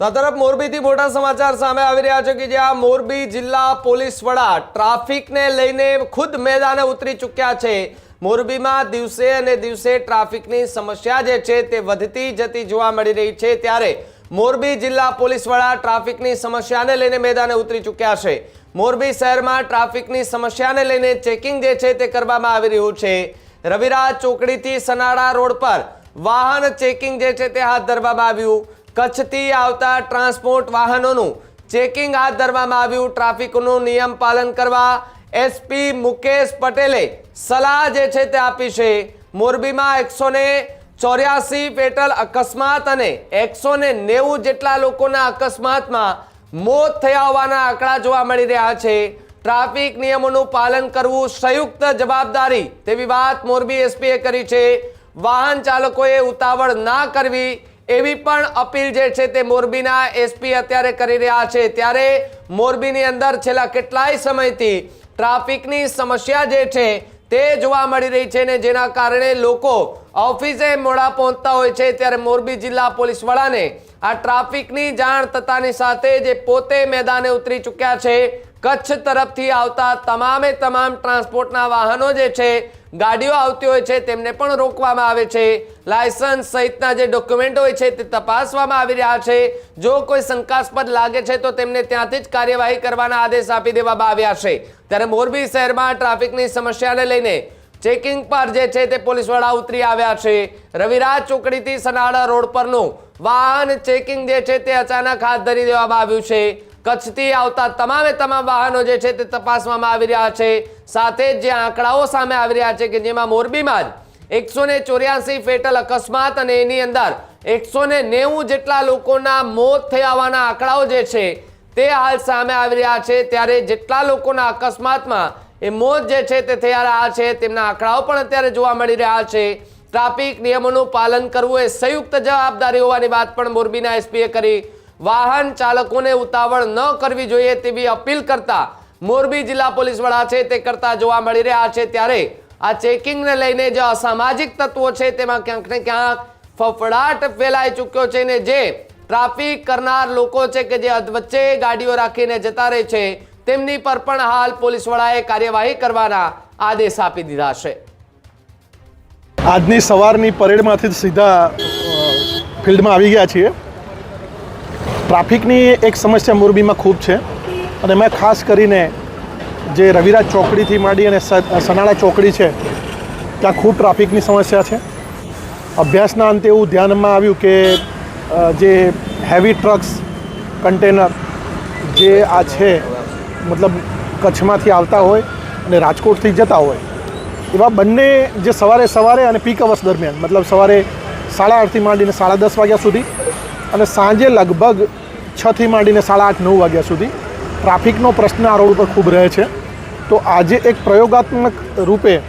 તો તરફ મોરબીથી મોટા સમાચાર સામે આવી રહ્યા છે કે જ્યાં મોરબી જિલ્લા પોલીસ વડા ટ્રાફિકને લઈને ખુદ મેદાને ઉતરી ચૂક્યા છે. મોરબીમાં દિવસે અને દિવસે ટ્રાફિકની સમસ્યા જે છે તે વધતી જતી જોવા મળી રહી છે. ત્યારે મોરબી જિલ્લા પોલીસ વડા ટ્રાફિકની સમસ્યાને લઈને મેદાને ઉતરી ચૂક્યા છે. મોરબી શહેરમાં ટ્રાફિકની સમસ્યાને લઈને ચેકિંગ જે છે તે કરવામાં આવી રહ્યું છે. રવિરાજ ચોકડીથી સનાડા રોડ પર વાહન ચેકિંગ જે છે તે હાથ ધરવામાં આવ્યું. કચ્છથી આવતા ટ્રાન્સપોર્ટ વાહનોનું ચેકિંગ હાથ ધરવામાં આવ્યું. ટ્રાફિકનું નિયમ પાલન કરવા એસપી મુકેશ પટેલે સલાહ જે છે તે આપી છે. મોરબીમાં એકસો ને ચોર્યાસી પેટલ અકસ્માત અને એકસો ને નેવું જેટલા લોકોના અકસ્માતમાં મોત થયા હોવાના આંકડા જોવા મળી રહ્યા છે. ટ્રાફિક નિયમોનું પાલન કરવું સંયુક્ત જવાબદારી તેવી વાત મોરબી એસપીએ કરી છે. વાહન ચાલકોએ ઉતાવળ ના કરવી એવી પણ અપીલ જે છે તે મોરબીના એસપી અત્યારે કરી રહ્યા છે. ત્યારે મોરબીની અંદર છેલ્લા કેટલાય સમયથી ટ્રાફિકની સમસ્યા જે છે તે જોવા મળી રહી છે ને જેના કારણે લોકો ઓફિસે મોડા પહોંચતા હોય છે. ત્યારે મોરબી જિલ્લા પોલીસ વડાને આ ટ્રાફિકની જાણ થતાની સાથે જે પોતે મેદાને ઉતરી ચૂક્યા છે. કચ્છ તરફથી આવતા તમામે તમામ ટ્રાન્સપોર્ટના વાહનો જે છે, ગાડીઓ આવતી હોય છે, તેમને પણ રોકવામાં આવે છે. લાયસન્સ સહિતના જે ડોક્યુમેન્ટ હોય છે, તે તપાસવામાં આવી રહ્યા છે. જો કોઈ શંકાસ્પદ લાગે છે, તો તેમને ત્યાંથી જ કાર્યવાહી કરવાના આદેશ આપી દેવામાં આવ્યા છે. ત્યારે મોરબી શહેરમાં ટ્રાફિકની સમસ્યાને લઈને ચેકિંગ પર જે છે, તે પોલીસ વડા ઉતરી આવ્યા છે. રવિરાજ ચોકડીથી સનાડા રોડ પરનું વાહન ચેકિંગ જે છે, તે અચાનક હાથ ધરી દેવામાં આવ્યું છે. કચ્છથી આવતા તમામે તમામ વાહનો જે છે તે તપાસવામાં આવી રહ્યા છે. સાથે જ જે આંકડાઓ સામે આવી રહ્યા છે કે જેમાં મોરબીમાં જ એકસો ને ચોર્યાસી ફેટલ અકસ્માત અને એની અંદર એકસો ને નેવું જેટલા લોકોના મોત થયાવાના આંકડાઓ જે છે તે હાલ સામે આવી રહ્યા છે. ત્યારે જેટલા લોકોના અકસ્માતમાં એ મોત જે છે તે થયા રહ્યા છે, તેમના આંકડાઓ પણ અત્યારે જોવા મળી રહ્યા છે. ટ્રાફિક નિયમોનું પાલન કરવું એ સંયુક્ત જવાબદારી હોવાની વાત પણ મોરબીના એસપીએ કરી વાહન ચાલકોને ઉતાવળ ન કરવી જોઈએ તેવી અપીલ કરતા મોરબી જિલ્લા પોલીસ વડા છે તે કરતા જોવા મળી રહ્યા છે ત્યારે આ ચેકિંગને લઈને જે અસામાજિક તત્વો છે તેમાં ક્યાંક ને ક્યાંક ફફડાટ ફેલાઈ ચૂક્યો છે ને જે ટ્રાફિક કરનાર લોકો છે કે જે વચ્ચે ગાડીઓ રાખીને જતા રહે છે, તેમની પર પણ હાલ પોલીસ વડાએ કાર્યવાહી કરવાના આદેશ આપી દીધા છે. આજની સવારની પરેડમાંથી સીધા ફિલ્ડમાં આવી ગયા છીએ. ટ્રાફિકની એક સમસ્યા મોરબીમાં ખૂબ છે. અને મેં ખાસ કરીને જે રવિરાજ ચોકડીથી માંડી અને સનાળા ચોકડી છે, ત્યાં ખૂબ ટ્રાફિકની સમસ્યા છે. અભ્યાસના અંતે એવું ધ્યાનમાં આવ્યું કે જે હેવી ટ્રક્સ કન્ટેનર જે આ છે, મતલબ કચ્છમાંથી આવતા હોય અને રાજકોટથી જતા હોય, એવા બંને જે સવારે સવારે અને પીક અવર્સ દરમિયાન, મતલબ સવારે સાડા આઠથી માંડીને સાડા દસ વાગ્યા સુધી અને સાંજે લગભગ છથી માંડીને સાડા આઠ, નવ વાગ્યા સુધી ટ્રાફિકનો પ્રશ્ન આ રોડ ઉપર ખૂબ રહે છે. તો આજે એક પ્રયોગાત્મક રૂપે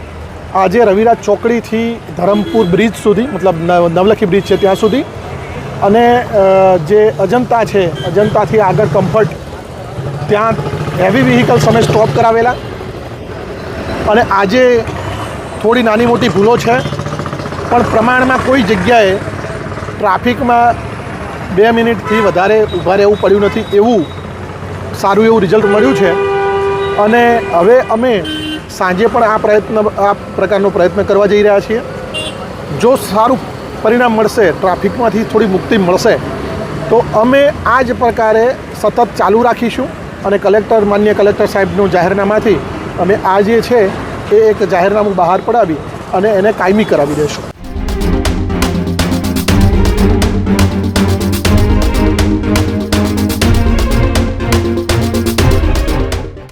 આજે રવિરાજ ચોકડીથી ધરમપુર બ્રિજ સુધી, મતલબ નવ- નવલખી બ્રિજ છે ત્યાં સુધી અને જે અજંતા છે, અજંતાથી આગળ કમ્ફર્ટ, ત્યાં હેવી વ્હીકલ્સ અમે સ્ટોપ કરાવેલા. અને આજે થોડી નાની મોટી ભૂલો છે, પણ પ્રમાણમાં કોઈ જગ્યાએ ટ્રાફિકમાં બે મિનિટથી વધારે ઊભા રહેવું પડ્યું નથી એવું સારું એવું રિઝલ્ટ મળ્યું છે. અને હવે અમે સાંજે પણ આ પ્રયત્ન, આ પ્રકારનો પ્રયત્ન કરવા જઈ રહ્યા છીએ. જો સારું પરિણામ મળશે, ટ્રાફિકમાંથી થોડી મુક્તિ મળશે, તો અમે આ જ પ્રકારે સતત ચાલુ રાખીશું. અને કલેક્ટર, માન્ય કલેક્ટર સાહેબનું જાહેરનામાથી અમે આ જે છે, એ એક જાહેરનામું બહાર પડાવી અને એને કાયમી કરાવી દઈશું.